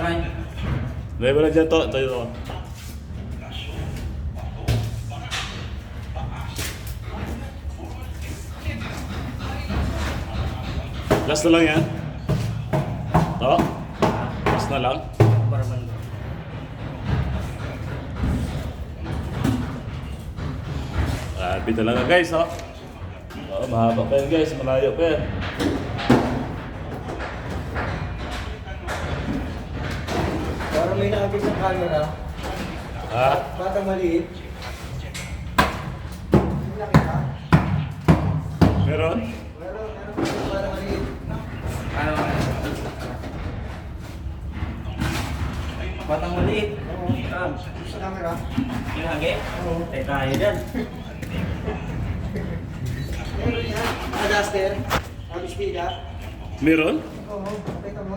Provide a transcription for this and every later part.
Taray. Dahil mo na dyan to. Ito yun. Last na lang yan. To. Last na lang. Para man. Grabe talaga guys, oh. Oh, mahaba pa yan guys, malayo pa yan. Parang may nakakit sa camera. Ha? Bata maliit. Meron? Meron, meron bata maliit. Ano? Batang maliit. Oo. Sa camera. Hinagi? Oo. Tayo tayo dyan. Meron yan. Adjuster. Abis pila. Meron? Oo, kita mo.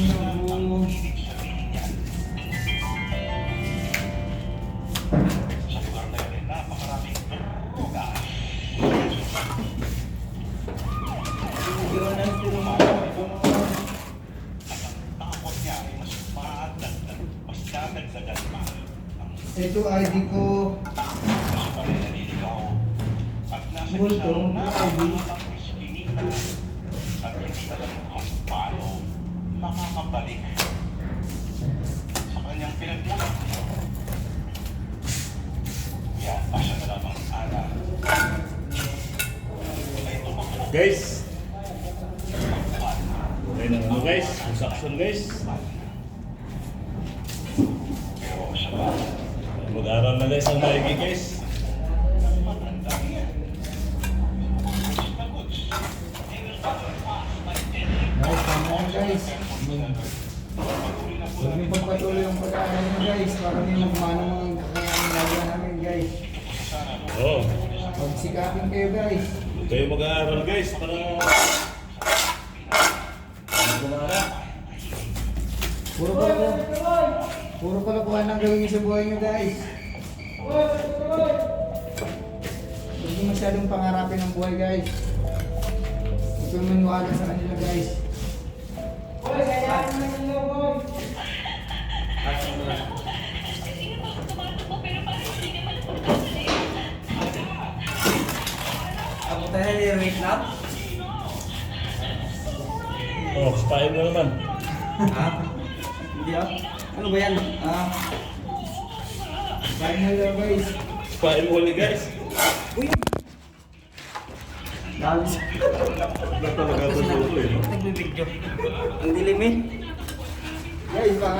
Ito ID ko. Multo, ID. makakabalik sa kanyang pinagmulan. Yan, asya na lamang aral. Guys. Okay na ano guys, transaction guys. Mag-aral na guys ang maigi guys. Guys, tama guys. Huwag niyo pagpatuloy ang pag-aaral niyo guys. Para may magmano mga ginagawa namin guys. Oo. Oh. Pagsikapin kayo guys. Kayo mag-aaral guys para Ano gumana? Puro kalokohan. Puro kalokohan ang gawin niyo sa buhay niyo guys. Huwag niyo masyadong pangarapin ang buhay guys. Huwag kayong maniwala sa kanila guys. Ako tayo ni-rate na? Oh, spain na naman. Ha? Hindi ah. Ano ba yan? Ah, Final na guys. Spain mo ulit guys. dami sa... Wala talaga ito eh. no? Nagbibidyo. Ang dilim eh. Guys,